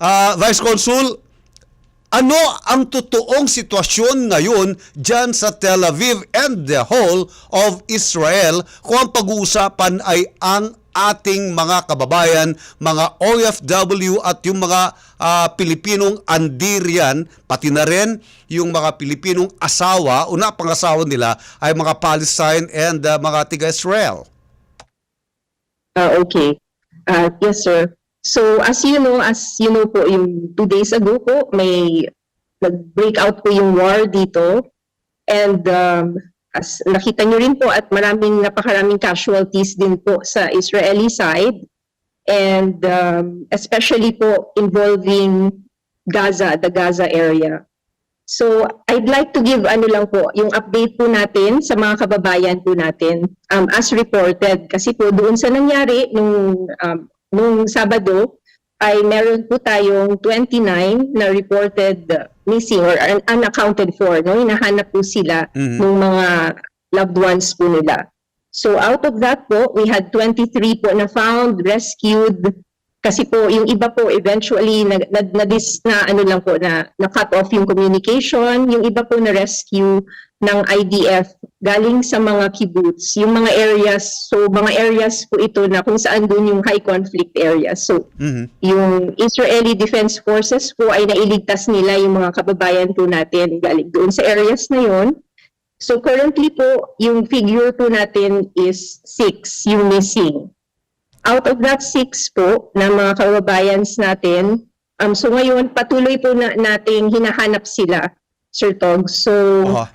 ah, Vice Consul, ano ang totoong sitwasyon ngayon dyan sa Tel Aviv and the whole of Israel kung ang pag-uusapan ay ang ating mga kababayan, mga OFW at yung mga ah, Pilipinong andirian, pati na rin yung mga Pilipinong asawa, una pangasawa nila ay mga Palestine and ah, mga tiga-Israel. Ah, okay. Ah, yes, sir. So, as you know, as you know po, yung two days ago po, may nag-break out po yung war dito. And um, as nakita nyo rin po at maraming napakaraming casualties din po sa Israeli side. And um, especially po involving Gaza, the Gaza area. So, I'd like to give ano lang po, yung update po natin sa mga kababayan po natin um, as reported. Kasi po doon sa nangyari nung, um, nung Sabado, ay meron po tayong 29 na reported missing or un- unaccounted for. No? Hinahanap po sila Mhm. ng mga loved ones po nila. So out of that po, we had 23 po na found, rescued, kasi po yung iba po eventually na, na, na, dis, na ano lang po na, na cut off yung communication, yung iba po na rescue ng IDF galing sa mga kibbutz, yung mga areas, so mga areas po ito na kung saan doon yung high conflict areas. So Mhm. yung Israeli Defense Forces po ay nailigtas nila yung mga kababayan po natin galing doon sa areas na yon. So currently po, yung figure po natin is six, yung missing. Out of that six po, na mga kababayans natin, um, so ngayon patuloy po na nating hinahanap sila, Sir Tog. So Aha.